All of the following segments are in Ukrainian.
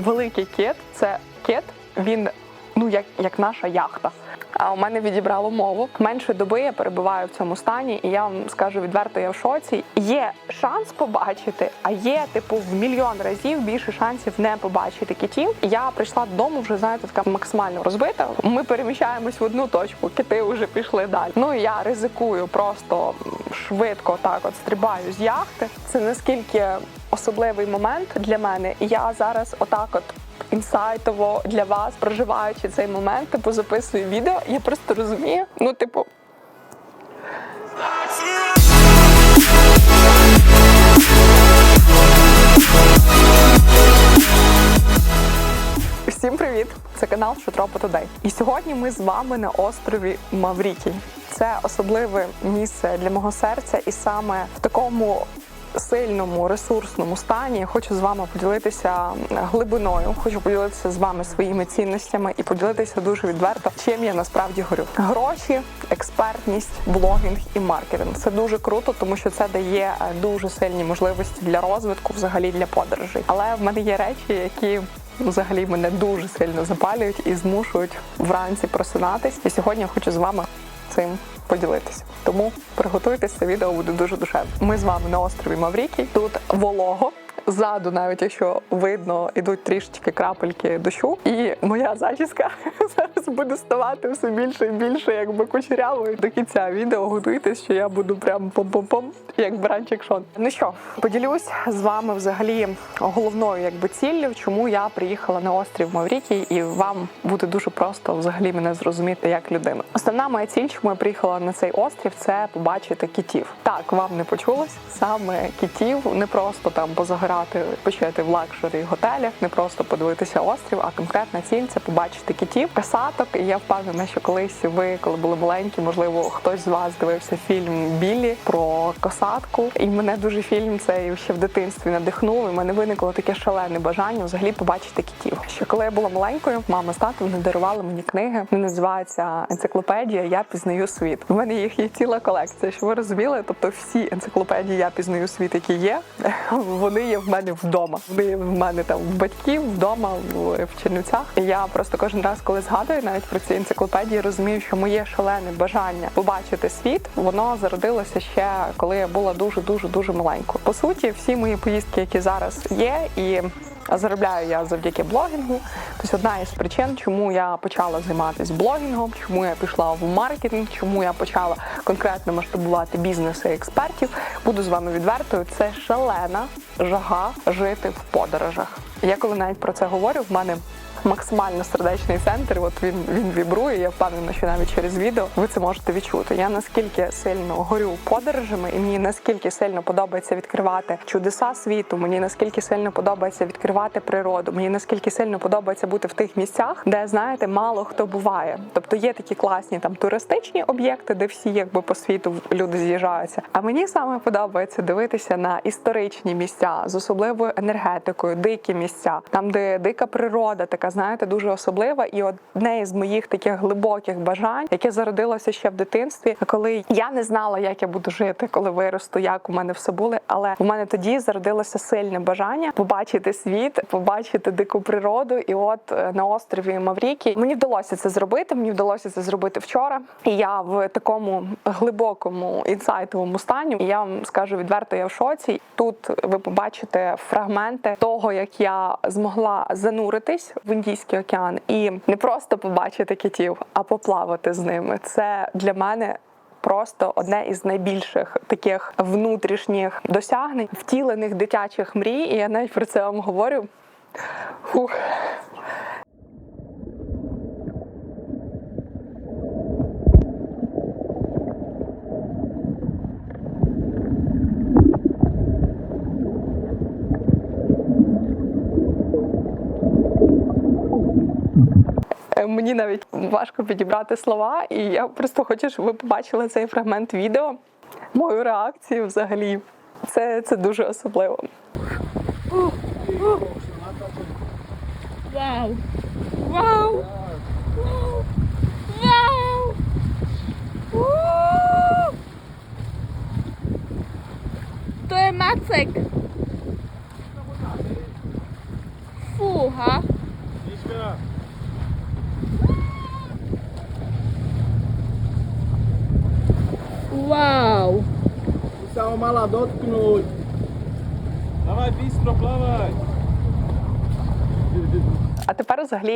великий кит. Це кит. Він ну як, як наша яхта. А у мене відібрало мову. Менше доби я перебуваю в цьому стані, і я вам скажу відверто, я в шоці. Є шанс побачити, а є типу в мільйон разів більше шансів не побачити китів. Я прийшла додому, вже знаєте, така максимально розбита. Ми переміщаємось в одну точку, кити вже пішли далі. Ну я ризикую просто швидко так от стрибаю з яхти. Це наскільки особливий момент для мене. І я зараз отак от інсайтово для вас, проживаючи цей момент, типу записую відео. Я просто розумію. Ну, типу, Всім привіт! Це канал Шутропа Тудей. І сьогодні ми з вами на острові Маврікій. Це особливе місце для мого серця, і саме в такому сильному ресурсному стані Я хочу з вами поділитися глибиною. Хочу поділитися з вами своїми цінностями і поділитися дуже відверто, чим я насправді горю. Гроші, експертність, блогінг і маркетинг це дуже круто, тому що це дає е, дуже сильні можливості для розвитку, взагалі для подорожей. Але в мене є речі, які взагалі мене дуже сильно запалюють і змушують вранці просинатись. І сьогодні я хочу з вами цим поділитися. Тому приготуйтесь, це відео буде дуже душевне. Ми з вами на острові Маврікій. Тут волого. Ззаду, навіть якщо видно, ідуть трішечки крапельки дощу, і моя зачіска зараз буде ставати все більше і більше, якби кучерявою. До кінця відео готуйтесь, що я буду прям пом-пом-пом, як бранчик Шон. Ну що, поділюсь з вами взагалі головною якби ціллю, чому я приїхала на острів Маврікій, і вам буде дуже просто взагалі мене зрозуміти як людину. Основна моя ціль, чому я приїхала на цей острів, це побачити кітів. Так, вам не почулось саме кітів, не просто там позагорати, почати в лакшері готелях, не просто подивитися острів, а конкретна ціль це побачити кітів, касаток. І я впевнена, що колись ви, коли були маленькі, можливо, хтось з вас дивився фільм Білі про касатку. І мене дуже фільм цей ще в дитинстві надихнув. І в мене виникло таке шалене бажання взагалі побачити кітів. Ще коли я була маленькою, мама з татом вони дарували мені книги. Вони називаються енциклопедія Я пізнаю світ. У мене їх є ціла колекція. Що ви розуміли? Тобто всі енциклопедії Я пізнаю світ, які є, вони є в мене вдома. Вони в мене там в батьків вдома в, в Чернівцях. І я просто кожен раз, коли згадую навіть про ці енциклопедії, розумію, що моє шалене бажання побачити світ, воно зародилося ще коли я була дуже дуже дуже маленькою. По суті, всі мої поїздки, які зараз є, і заробляю я завдяки блогінгу. Тобто одна із причин, чому я почала займатися блогінгом, чому я пішла в маркетинг, чому я почала конкретно масштабувати бізнеси експертів. Буду з вами відвертою. Це шалена жага жити в подорожах. Я коли навіть про це говорю, в мене максимально сердечний центр. От він він вібрує. Я впевнена, що навіть через відео ви це можете відчути. Я наскільки сильно горю подорожами, і мені наскільки сильно подобається відкривати чудеса світу. Мені наскільки сильно подобається відкривати природу. Мені наскільки сильно подобається бути в тих місцях, де знаєте, мало хто буває. Тобто є такі класні там туристичні об'єкти, де всі якби по світу люди з'їжджаються. А мені саме подобається дивитися на історичні місця з особливою енергетикою, дикі місця, там де дика природа, така знаєте, дуже особлива. І одне із моїх таких глибоких бажань, яке зародилося ще в дитинстві, коли я не знала, як я буду жити, коли виросту, як у мене все було. Але у мене тоді зародилося сильне бажання побачити світ, побачити дику природу. І от е, на острові Маврікі мені вдалося це зробити. Мені вдалося це зробити вчора. І я в такому глибокому інсайтовому стані. І я вам скажу відверто, я в шоці. Тут ви побачите фрагменти того, як я змогла зануритись в Індійський океан і не просто побачити китів, а поплавати з ними. Це для мене. Просто одне із найбільших таких внутрішніх досягнень, втілених дитячих мрій. І я навіть про це вам говорю. Фух. Мені навіть важко підібрати слова, і я просто хочу, щоб ви побачили цей фрагмент відео, мою реакцію взагалі. Це, це дуже особливо. Wow. Wow. Wow. Wow. Uuu. To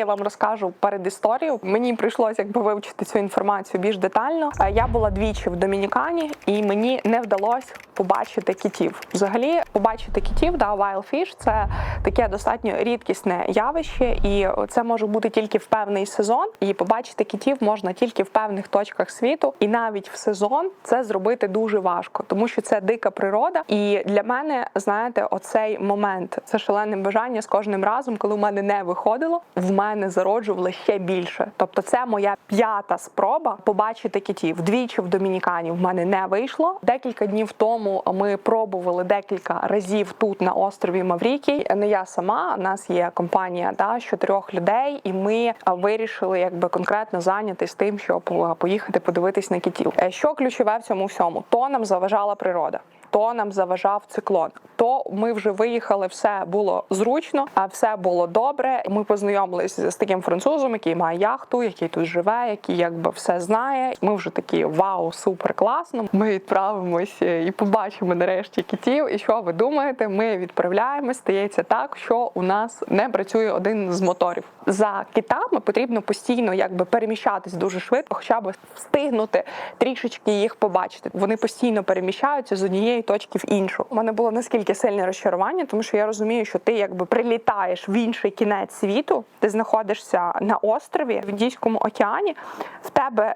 я вам розкажу передісторію. Мені прийшлося якби вивчити цю інформацію більш детально. Е, Я була двічі в Домінікані, і мені не вдалося побачити китів. Взагалі, побачити китів, да, wild fish – це таке достатньо рідкісне явище, і це може бути тільки в певний сезон. І побачити китів можна тільки в певних точках світу. І навіть в сезон це зробити дуже важко, тому що це дика природа. І для мене, знаєте, оцей момент це шалене бажання з кожним разом, коли в мене не виходило, в мене зароджувало ще більше. Тобто, це моя п'ята спроба побачити китів. Двічі в Домінікані в мене не вийшло. Декілька днів тому ми пробували декілька разів тут на острові Маврікій. Не я сама, у нас є компанія да, з чотирьох людей, і ми вирішили якби конкретно зайнятися тим, щоб поїхати подивитись на китів. Е, Що ключове в цьому всьому? То нам заважала природа. То нам заважав циклон. То ми вже виїхали, все було зручно, а все було добре. Ми познайомилися з таким французом, який має яхту, який тут живе, який якби все знає. Ми вже такі вау, супер класно. Ми відправимось і побачимо нарешті китів. І що ви думаєте? Ми відправляємось. Стається так, що у нас не працює один з моторів. За китами потрібно постійно якби переміщатись дуже швидко, хоча б встигнути трішечки їх побачити. Вони постійно переміщаються з однієї точки в іншу. У мене було наскільки сильне розчарування, тому що я розумію, що ти якби прилітаєш в інший кінець світу, ти знаходишся на острові в Індійському океані. В тебе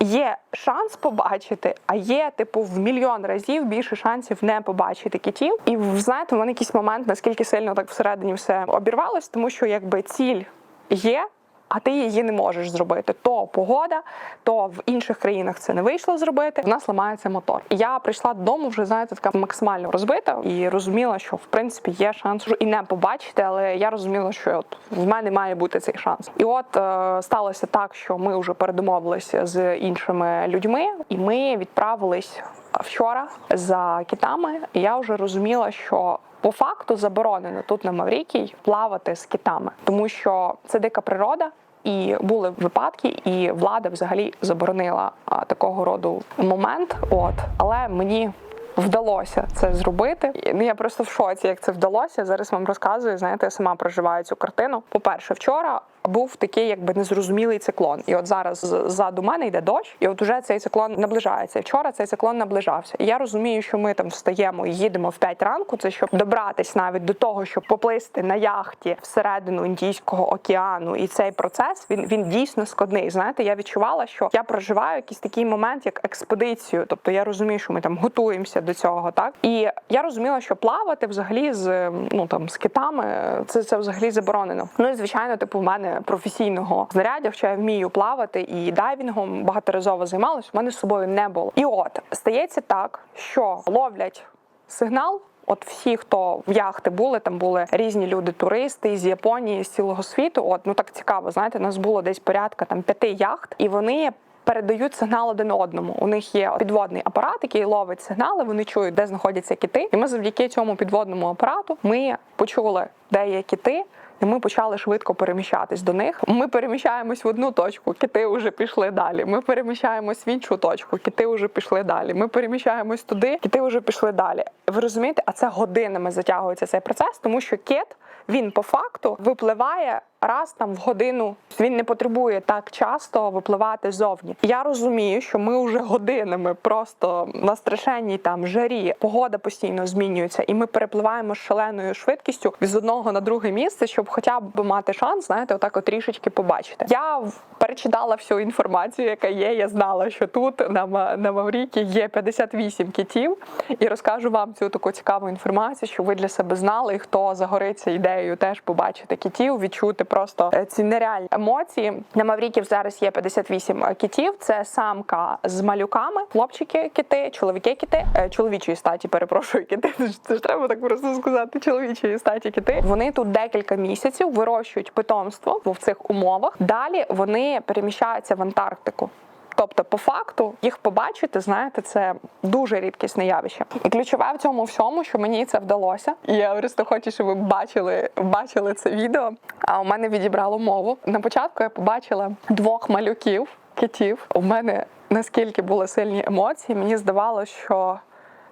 Є шанс побачити, а є типу в мільйон разів більше шансів не побачити китів. І знаєте, в мене якийсь момент, наскільки сильно так всередині все обірвалось, тому що якби ціль є. А ти її не можеш зробити. То погода, то в інших країнах це не вийшло зробити. В нас ламається мотор. Я прийшла додому вже знаєте, така максимально розбита і розуміла, що в принципі є шанс і не побачити, але я розуміла, що от в мене має бути цей шанс. І от е, сталося так, що ми вже передомовилися з іншими людьми, і ми відправились вчора за китами. І я вже розуміла, що по факту заборонено тут на Маврікій плавати з китами, тому що це дика природа. І були випадки, і влада взагалі заборонила а, такого роду момент. От але мені вдалося це зробити. Ну я просто в шоці, як це вдалося. Зараз вам розказую. Знаєте, я сама проживаю цю картину. По перше, вчора був такий, якби незрозумілий циклон. І от зараз ззаду мене йде дощ, і от уже цей циклон наближається. Вчора цей циклон наближався. І я розумію, що ми там встаємо і їдемо в 5 ранку. Це щоб добратись навіть до того, щоб поплисти на яхті всередину Індійського океану. І цей процес він він дійсно складний. Знаєте, я відчувала, що я проживаю якийсь такий момент, як експедицію. Тобто я розумію, що ми там готуємося до цього, так і я розуміла, що плавати взагалі з ну там з китами це, це взагалі заборонено. Ну і звичайно, типу, в мене професійного знаряддя, хоча я вмію плавати і дайвінгом багаторазово займалась. У мене з собою не було. І от стається так, що ловлять сигнал. От всі, хто в яхти були, там були різні люди, туристи з Японії, з цілого світу. От ну так цікаво, знаєте, нас було десь порядка там п'яти яхт, і вони. Передають сигнал один одному. У них є підводний апарат, який ловить сигнали. Вони чують, де знаходяться кити. І ми завдяки цьому підводному апарату ми почули, де є кити. І ми почали швидко переміщатись до них. Ми переміщаємось в одну точку, кити вже пішли далі. Ми переміщаємось в іншу точку, кити вже пішли далі. Ми переміщаємось туди, кити вже пішли далі. Ви розумієте, а це годинами затягується цей процес, тому що кит він по факту випливає раз там в годину. Він не потребує так часто випливати зовні. Я розумію, що ми вже годинами просто на страшенній там жарі. Погода постійно змінюється, і ми перепливаємо з шаленою швидкістю з одного на друге місце, щоб хоча б мати шанс, знаєте, отак от трішечки побачити. Я перечитала всю інформацію, яка є. Я знала, що тут на, на Маврікі є 58 китів, і розкажу вам цю таку цікаву інформацію, що ви для себе знали, і хто загориться ідеєю теж побачити китів, відчути просто е, ці нереальні емоції. На Мавріків зараз є 58 китів. Це самка з малюками, хлопчики кити, чоловіки кити, е, чоловічої статі, перепрошую, кити. Це ж треба так просто сказати. Чоловічої статі кити. Вони тут декілька місяців вирощують питомство в цих умовах. Далі вони переміщаються в Антарктику. Тобто, по факту, їх побачити, знаєте, це дуже рідкісне явище. І ключове в цьому всьому, що мені це вдалося. Я просто хочу, щоб ви бачили, бачили це відео. А у мене відібрало мову. На початку я побачила двох малюків, китів. У мене наскільки були сильні емоції, мені здавалося, що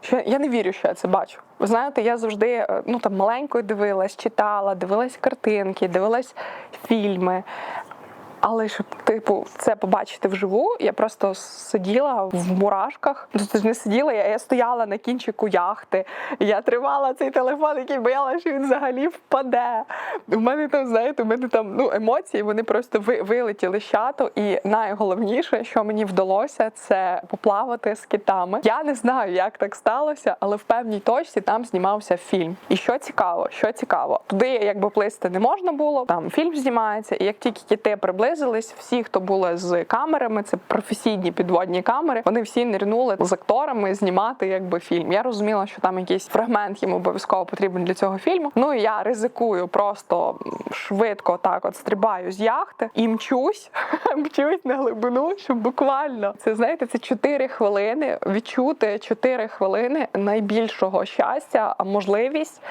що я не вірю, що я це бачу. Ви знаєте, я завжди е, ну там маленькою дивилась, читала, дивилась картинки, дивилась фільми. Але щоб типу це побачити вживу, я просто сиділа в мурашках. Це ж не сиділа, я, я стояла на кінчику яхти. Я тримала цей телефон, який боялася, що він взагалі впаде. У мене там, знаєте, у мене там ну емоції, вони просто ви, вилетіли з чату. І найголовніше, що мені вдалося, це поплавати з китами. Я не знаю, як так сталося, але в певній точці там знімався фільм. І що цікаво, що цікаво, туди якби плисти не можна було. Там фільм знімається, і як тільки кити приблизились, всі, хто були з камерами, це професійні підводні камери, вони всі нирнули з акторами знімати якби фільм. Я розуміла, що там якийсь фрагмент їм обов'язково потрібен для цього фільму. Ну і я ризикую просто швидко так от стрибаю з яхти і мчусь, мчусь на глибину, щоб буквально це знаєте, це 4 хвилини відчути 4 хвилини найбільшого щастя, можливість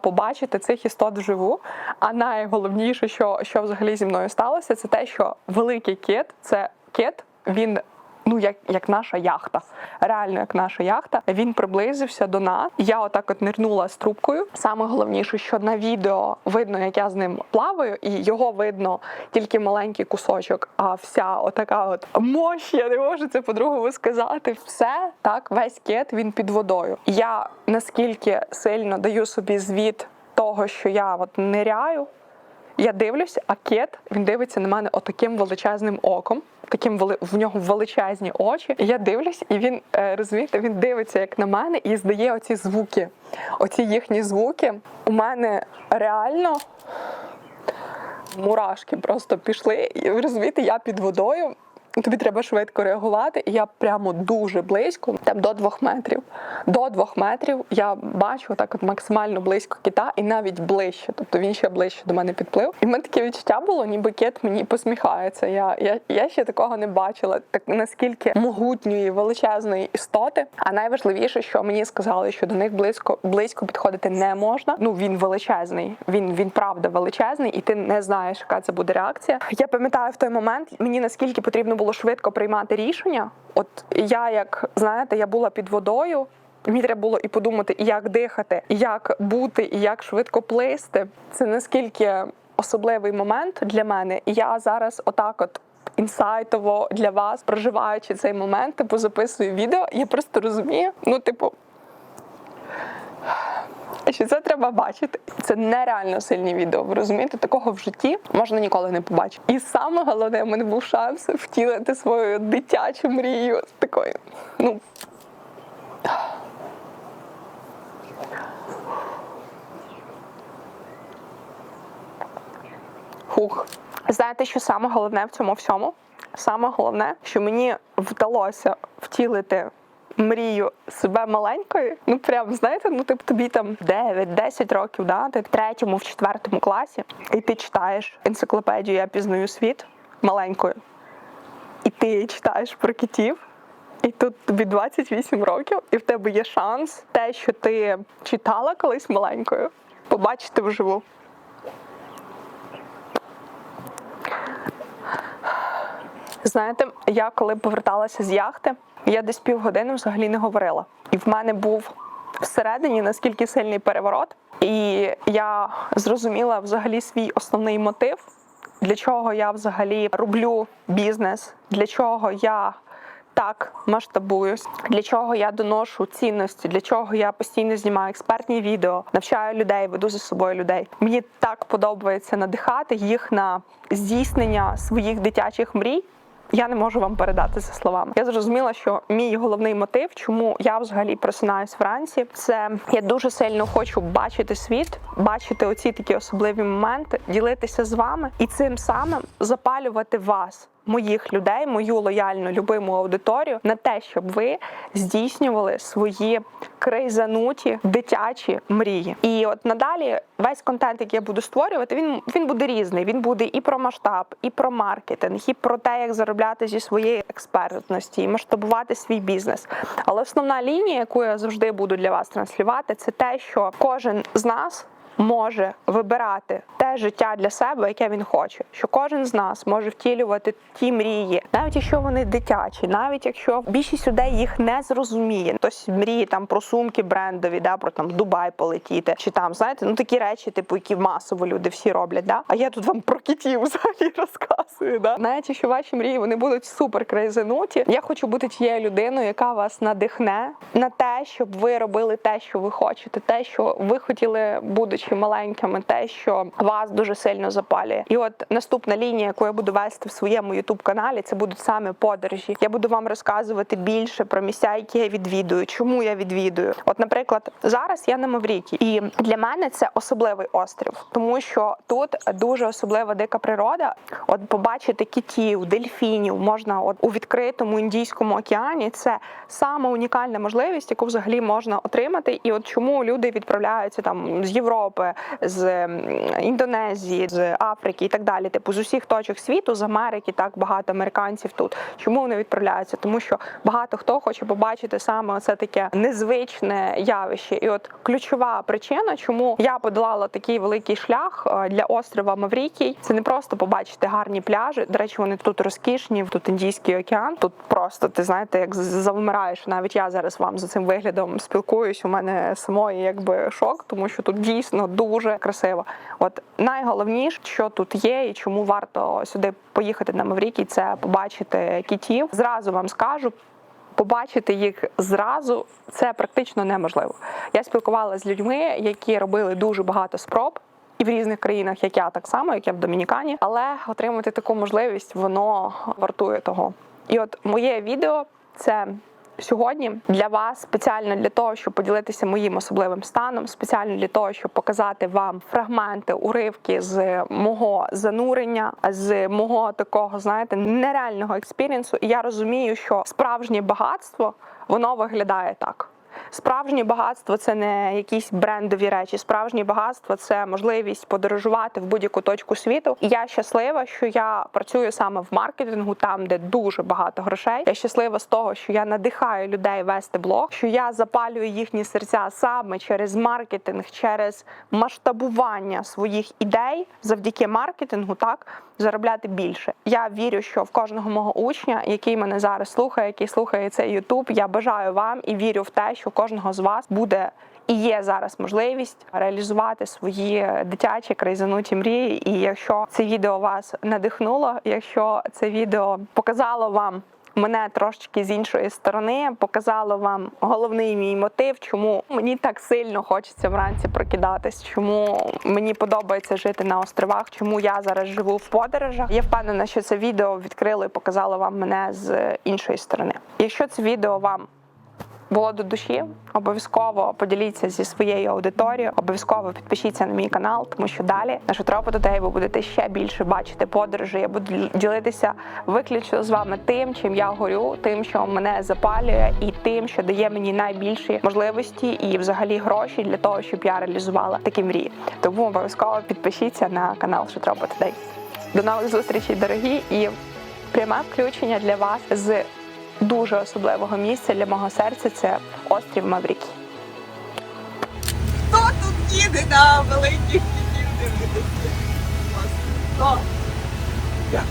побачити цих істот вживу. А найголовніше, що, що взагалі зі мною сталося, це те, що великий кит це кит, він. Ну, як, як наша яхта, реально як наша яхта. Він приблизився до нас. Я отак от нирнула з трубкою. Саме головніше, що на відео видно, як я з ним плаваю, і його видно тільки маленький кусочок, а вся отака от мощь, я не можу це по-другому сказати. Все так, весь кит він під водою. Я наскільки сильно даю собі звіт того, що я от ниряю. Я дивлюся, а кет він дивиться на мене отаким величезним оком. Таким вели... в нього величезні очі. Я дивлюсь, і він е, розумієте, він дивиться як на мене і здає оці звуки. Оці їхні звуки. У мене реально мурашки просто пішли. І розумієте, я під водою. Тобі треба швидко реагувати, і я прямо дуже близько, там до двох метрів. До двох метрів я бачу так от максимально близько кита, і навіть ближче. Тобто він ще ближче до мене підплив. І в мене таке відчуття було, ніби кит мені посміхається. Я, я, я ще такого не бачила. Так наскільки могутньої величезної істоти. А найважливіше, що мені сказали, що до них близько близько підходити не можна. Ну він величезний. Він він правда величезний, і ти не знаєш, яка це буде реакція. Я пам'ятаю в той момент, мені наскільки потрібно було швидко приймати рішення. От я, як знаєте, я була під водою. Мені треба було і подумати, як дихати, і як бути, і як швидко плисти. Це наскільки особливий момент для мене. І я зараз, отак, от інсайтово для вас, проживаючи цей момент, типу записую відео. Я просто розумію, ну, типу. Що це треба бачити? Це нереально сильні відео. Ви розумієте, такого в житті можна ніколи не побачити. І саме головне, в мене був шанс втілити свою дитячу мрію такою. Ну Хух. Знаєте, що саме головне в цьому всьому? Саме головне, що мені вдалося втілити мрію себе маленькою. Ну прям знаєте, ну типу тобі там 9-10 років, да? ти в третьому, в четвертому класі, і ти читаєш енциклопедію Я пізнаю світ маленькою. І ти читаєш про китів. І тут тобі 28 років, і в тебе є шанс те, що ти читала колись маленькою, побачити вживу. Знаєте, я коли поверталася з яхти, я десь півгодини взагалі не говорила. І в мене був всередині наскільки сильний переворот, і я зрозуміла взагалі свій основний мотив, для чого я взагалі роблю бізнес, для чого я так масштабуюсь, для чого я доношу цінності, для чого я постійно знімаю експертні відео, навчаю людей, веду за собою людей. Мені так подобається надихати їх на здійснення своїх дитячих мрій. Я не можу вам передати це словами. Я зрозуміла, що мій головний мотив, чому я взагалі просинаюсь вранці, це я дуже сильно хочу бачити світ, бачити оці такі особливі моменти, ділитися з вами і цим самим запалювати вас. Моїх людей, мою лояльну любиму аудиторію на те, щоб ви здійснювали свої крейзануті дитячі мрії. І от надалі весь контент, який я буду створювати, він, він буде різний. Він буде і про масштаб, і про маркетинг, і про те, як заробляти зі своєї експертності, і масштабувати свій бізнес. Але основна лінія, яку я завжди буду для вас транслювати, це те, що кожен з нас може вибирати те життя для себе, яке він хоче. Що кожен з нас може втілювати ті мрії, навіть якщо вони дитячі, навіть якщо більшість людей їх не зрозуміє. Хтось мріє там про сумки брендові, да, про там Дубай полетіти, чи там знаєте, ну такі речі, типу, які масово люди всі роблять. Да? А я тут вам про кітів взагалі розказую. Да? Навіть якщо ваші мрії вони будуть супер крейзануті, я хочу бути тією людиною, яка вас надихне на те, щоб ви робили те, що ви хочете, те, що ви хотіли, будучи маленькими, те, що вас дуже сильно запалює. І от наступна лінія, яку я буду вести в своєму youtube каналі, це будуть саме подорожі. Я буду вам розказувати більше про місця, які я відвідую, чому я відвідую. От, наприклад, зараз я на Маврікі, і для мене це особливий острів, тому що тут дуже особлива дика природа. От побачити китів, дельфінів можна от у відкритому індійському океані. Це сама унікальна можливість, яку взагалі можна отримати. І от чому люди відправляються там з Європи, з Індонезії, з Африки і так далі, типу з усіх точок світу, з Америки, так багато американців тут. Чому вони відправляються? Тому що багато хто хоче побачити саме це таке незвичне явище. І от ключова причина, чому я подолала такий великий шлях е, для острова Маврікій, це не просто побачити гарні пляжі. До речі, вони тут розкішні, тут Індійський океан. Тут просто ти знаєте, як завмираєш. Навіть я зараз вам за цим виглядом спілкуюсь. У мене самої якби шок, тому що тут дійсно дуже красиво. От найголовніше, що тут є, і чому варто сюди поїхати на Маврікій, це побачити кітів. Зразу вам скажу. Побачити їх зразу це практично неможливо. Я спілкувалася з людьми, які робили дуже багато спроб. І в різних країнах, як я, так само, як я в Домінікані, але отримати таку можливість воно вартує того. І от моє відео це сьогодні для вас спеціально для того, щоб поділитися моїм особливим станом, спеціально для того, щоб показати вам фрагменти, уривки з мого занурення, з мого такого, знаєте, нереального експірієнсу. І я розумію, що справжнє багатство воно виглядає так. Справжнє багатство це не якісь брендові речі. Справжнє багатство це можливість подорожувати в будь-яку точку світу. І я щаслива, що я працюю саме в маркетингу, там де дуже багато грошей. Я щаслива з того, що я надихаю людей вести блог, що я запалюю їхні серця саме через маркетинг, через масштабування своїх ідей завдяки маркетингу, так заробляти більше. Я вірю, що в кожного мого учня, який мене зараз слухає, який слухає цей Ютуб, я бажаю вам і вірю в те, що у кожного з вас буде. І є зараз можливість реалізувати свої дитячі крайзануті мрії. І якщо це відео вас надихнуло, якщо це відео показало вам мене трошечки з іншої сторони, показало вам головний мій мотив, чому мені так сильно хочеться вранці прокидатись, чому мені подобається жити на островах, чому я зараз живу в подорожах. Я впевнена, що це відео відкрило і показало вам мене з іншої сторони. Якщо це відео вам було до душі, обов'язково поділіться зі своєю аудиторією. Обов'язково підпишіться на мій канал, тому що далі нашу тропу Today ви будете ще більше бачити подорожі. Я буду ділитися виключно з вами тим, чим я горю, тим, що мене запалює, і тим, що дає мені найбільші можливості і взагалі гроші для того, щоб я реалізувала такі мрії. Тому обов'язково підпишіться на канал Шутропа Today. До нових зустрічей, дорогі, і пряме включення для вас з дуже особливого місця для мого серця це острів Маврікі. Хто тут їде на великих дітей? Хто? Я.